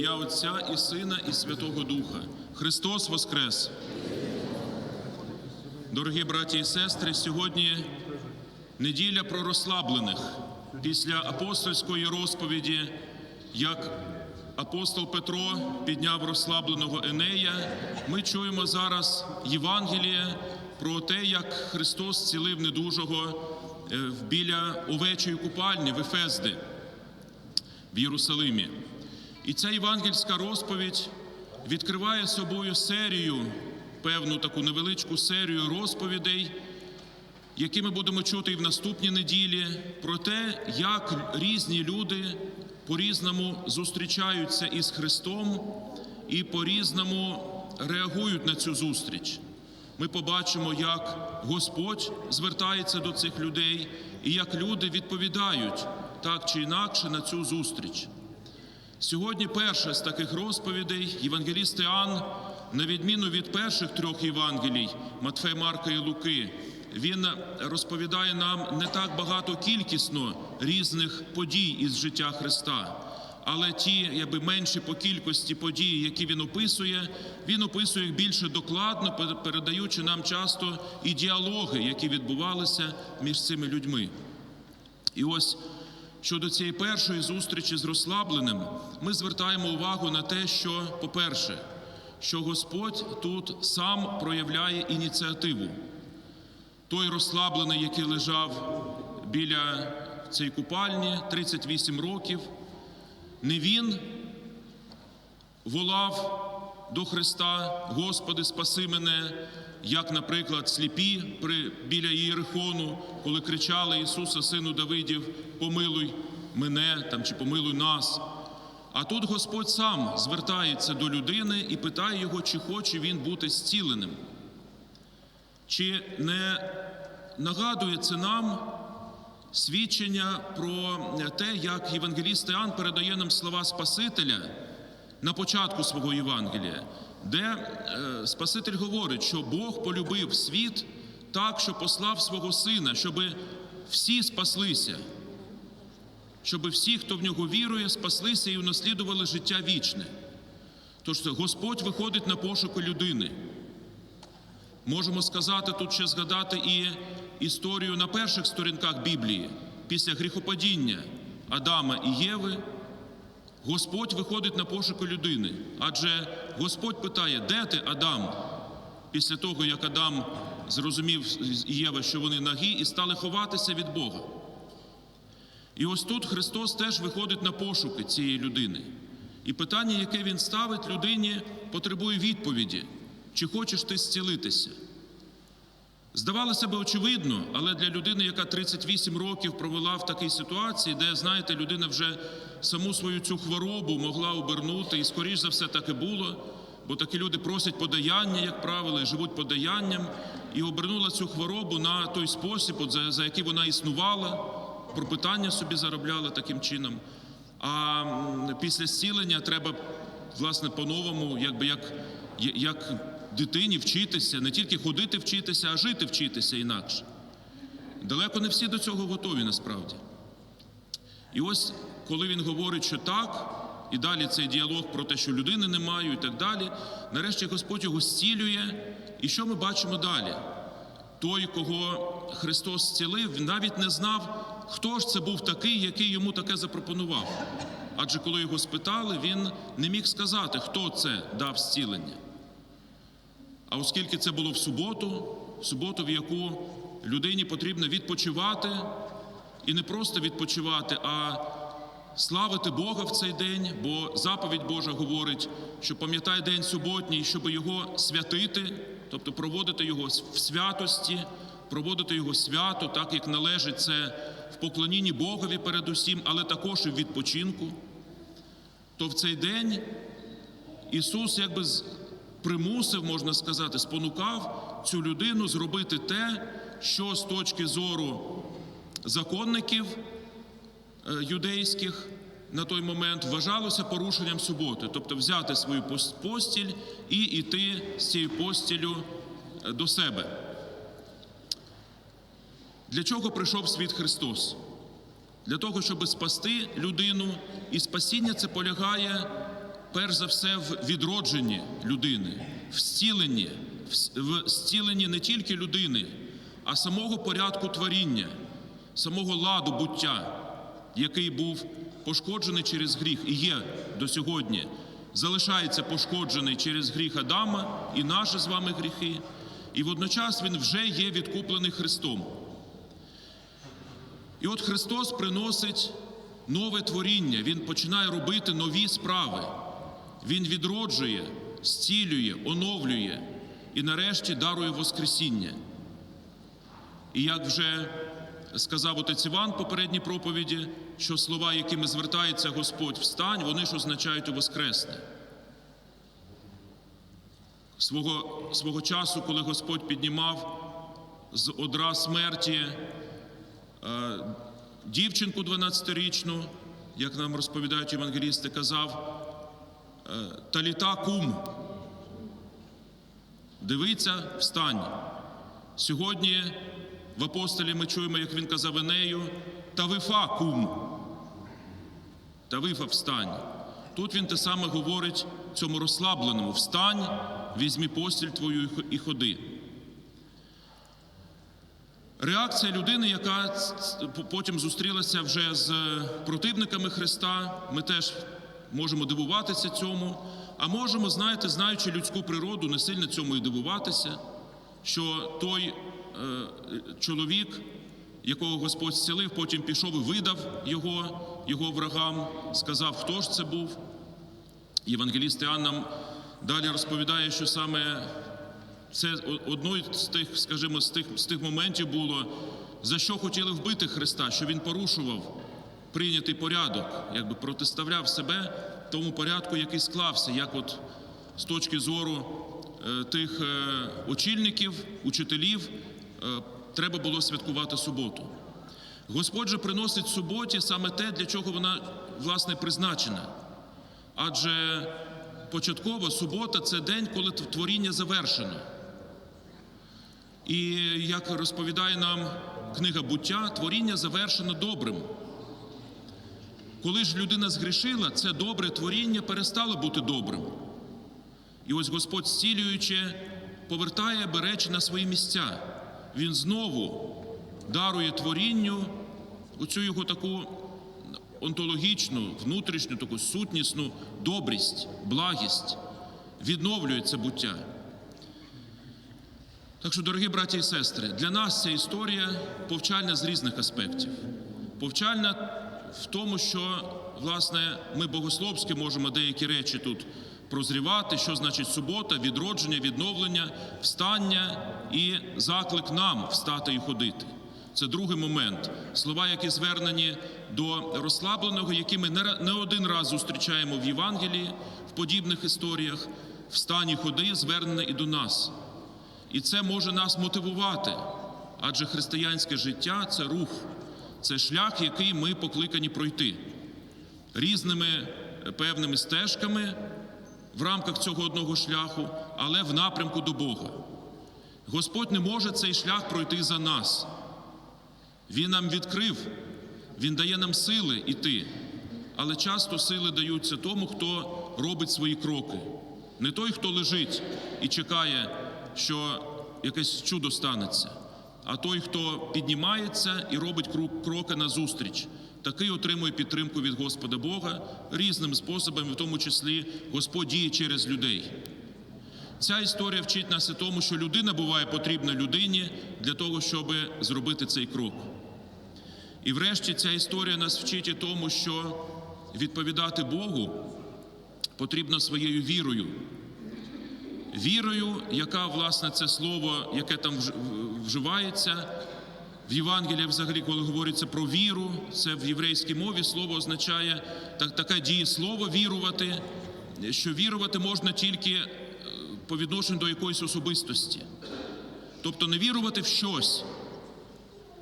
ім'я Отця і Сина, і Святого Духа. Христос Воскрес! Дорогі браті і сестри, сьогодні неділя про розслаблених. Після апостольської розповіді, як апостол Петро підняв розслабленого Енея, ми чуємо зараз Євангеліє про те, як Христос зцілив недужого е, біля овечої купальні в Ефезди в Єрусалимі. І ця євангельська розповідь відкриває собою серію, певну таку невеличку серію розповідей, які ми будемо чути і в наступній неділі, про те, як різні люди по-різному зустрічаються із Христом і по-різному реагують на цю зустріч. Ми побачимо, як Господь звертається до цих людей і як люди відповідають так чи інакше на цю зустріч. Сьогодні перша з таких розповідей Євангеліст Іоанн, на відміну від перших трьох Євангелій Матфея, Марка і Луки, він розповідає нам не так багато кількісно різних подій із життя Христа. Але ті, якби менші по кількості подій, які він описує, він описує їх більше докладно, передаючи нам часто і діалоги, які відбувалися між цими людьми. І ось щодо цієї першої зустрічі з розслабленим, ми звертаємо увагу на те, що, по-перше, що Господь тут сам проявляє ініціативу. Той розслаблений, який лежав біля цієї купальні 38 років, не він волав до Христа, Господи, спаси мене, як, наприклад, сліпі при, біля Єрихону, коли кричали Ісуса, Сину Давидів, помилуй мене там, чи помилуй нас. А тут Господь сам звертається до людини і питає його, чи хоче він бути зціленим. Чи не нагадує це нам свідчення про те, як євангеліст Іоанн передає нам слова Спасителя на початку свого Євангелія, де е, Спаситель говорить, що Бог полюбив світ так, що послав свого Сина, щоб всі спаслися, щоб всі, хто в нього вірує, спаслися і унаслідували життя вічне. Тож Господь виходить на пошуки людини. Можемо сказати тут ще згадати і історію на перших сторінках Біблії після гріхопадіння Адама і Єви. Господь виходить на пошуки людини, адже Господь питає, де ти Адам? Після того, як Адам зрозумів Єва, що вони нагі, і стали ховатися від Бога. І ось тут Христос теж виходить на пошуки цієї людини. І питання, яке Він ставить людині, потребує відповіді, чи хочеш ти зцілитися. Здавалося би, очевидно, але для людини, яка 38 років провела в такій ситуації, де, знаєте, людина вже саму свою цю хворобу могла обернути, і скоріш за все так і було, бо такі люди просять подаяння, як правило, і живуть подаянням, і обернула цю хворобу на той спосіб, за, за який вона існувала, пропитання собі заробляла таким чином. А після зцілення треба, власне, по-новому, якби як, як дитині вчитися, не тільки ходити вчитися, а жити вчитися інакше. Далеко не всі до цього готові насправді. І ось коли він говорить, що так, і далі цей діалог про те, що людини немає, і так далі, нарешті Господь його зцілює. І що ми бачимо далі? Той, кого Христос зцілив, навіть не знав, хто ж це був такий, який йому таке запропонував. Адже коли його спитали, він не міг сказати, хто це дав зцілення. А оскільки це було в суботу, в суботу, в яку людині потрібно відпочивати, і не просто відпочивати, а славити Бога в цей день, бо заповідь Божа говорить, що пам'ятай день суботній, щоб його святити, тобто проводити його в святості, проводити його свято, так як належить це в поклонінні Богові передусім, але також і в відпочинку. То в цей день Ісус якби примусив, можна сказати, спонукав цю людину зробити те, що з точки зору законників е, юдейських на той момент вважалося порушенням суботи, тобто взяти свою постіль і йти з цією постілю е, до себе. Для чого прийшов світ Христос? Для того, щоб спасти людину, і спасіння це полягає перш за все в відродженні людини, в зціленні, в зціленні не тільки людини, а самого порядку творіння, самого ладу буття, який був пошкоджений через гріх і є до сьогодні, залишається пошкоджений через гріх Адама і наші з вами гріхи, і водночас він вже є відкуплений Христом. І от Христос приносить нове творіння, Він починає робити нові справи. Він відроджує, зцілює, оновлює і нарешті дарує Воскресіння. І як вже сказав отець Іван в попередній проповіді, що слова, якими звертається Господь встань, вони ж означають Воскресне. Свого, свого часу, коли Господь піднімав з одра смерті е, дівчинку 12-річну, як нам розповідають євангелісти, казав Таліта кум. Дивиться, встань. Сьогодні в апостолі ми чуємо, як він казав Енею, Тавифа кум. Тавифа встань. Тут він те саме говорить цьому розслабленому: встань, візьмі постіль твою і ходи. Реакція людини, яка потім зустрілася вже з противниками Христа, ми теж можемо дивуватися цьому, а можемо, знаєте, знаючи людську природу, не сильно цьому і дивуватися, що той е, чоловік, якого Господь зцілив, потім пішов і видав його, його врагам, сказав, хто ж це був. Євангеліст Іоанн нам далі розповідає, що саме це одною з тих, скажімо, з тих, з тих моментів було, за що хотіли вбити Христа, що він порушував прийнятий порядок, якби протиставляв себе тому порядку, який склався, як от з точки зору е, тих е, очільників, учителів, е, треба було святкувати суботу. Господь же приносить суботі саме те, для чого вона власне призначена. Адже початкова субота це день, коли творіння завершено. І як розповідає нам книга буття, творіння завершено добрим. Коли ж людина згрішила, це добре творіння перестало бути добрим. І ось Господь, зцілюючи, повертає беречі на свої місця. Він знову дарує творінню оцю його таку онтологічну, внутрішню, таку сутнісну добрість, благість, відновлює це буття. Так що, дорогі браті і сестри, для нас ця історія повчальна з різних аспектів. Повчальна в тому, що власне ми богословськи можемо деякі речі тут прозрівати, що значить субота, відродження, відновлення, встання і заклик нам встати і ходити. Це другий момент. Слова, які звернені до розслабленого, які ми не один раз зустрічаємо в Євангелії в подібних історіях. Встань і ходи, звернене і до нас. І це може нас мотивувати, адже християнське життя це рух, це шлях, який ми покликані пройти різними е, певними стежками в рамках цього одного шляху, але в напрямку до Бога. Господь не може цей шлях пройти за нас. Він нам відкрив, Він дає нам сили йти, але часто сили даються тому, хто робить свої кроки. Не той, хто лежить і чекає, що якесь чудо станеться, а той, хто піднімається і робить крок- кроки назустріч. Такий отримує підтримку від Господа Бога різними способами, в тому числі Господь діє через людей. Ця історія вчить нас і тому, що людина буває потрібна людині для того, щоб зробити цей крок. І врешті ця історія нас вчить і тому, що відповідати Богу потрібно своєю вірою. Вірою, яка, власне, це слово, яке там вж- вживається в Євангелії, взагалі, коли говориться про віру, це в єврейській мові слово означає так, таке дієслово вірувати, що вірувати можна тільки е, по відношенню до якоїсь особистості. Тобто не вірувати в щось.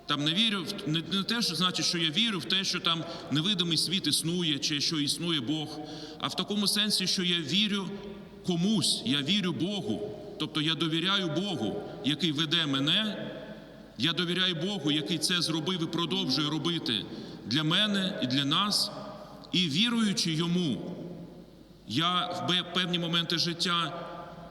Там не вірю не, не те, що значить, що я вірю в те, що там невидимий світ існує, чи що існує Бог, а в такому сенсі, що я вірю комусь, я вірю Богу. Тобто я довіряю Богу, який веде мене, я довіряю Богу, який це зробив і продовжує робити для мене і для нас, і віруючи йому, Я в певні моменти життя,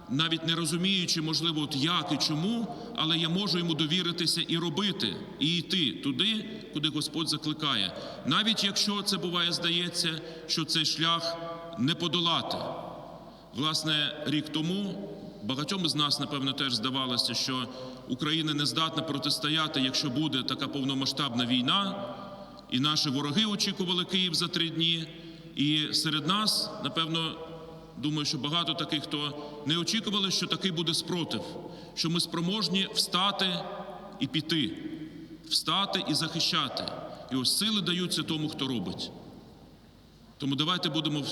навіть не розуміючи, можливо, от як і чому, але я можу йому довіритися і робити, і йти туди, куди Господь закликає. Навіть якщо це буває, здається, що цей шлях не подолати. Власне, рік тому багатьом із нас, напевно, теж здавалося, що Україна не здатна протистояти, якщо буде така повномасштабна війна, і наші вороги очікували Київ за три дні. І серед нас, напевно, думаю, що багато таких, хто не очікували, що такий буде спротив, що ми спроможні встати і піти, встати і захищати. І ось сили даються тому, хто робить. Тому давайте будемо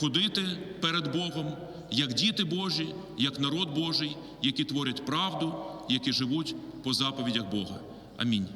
ходити перед Богом, як діти Божі, як народ Божий, які творять правду, які живуть по заповідях Бога. Амінь.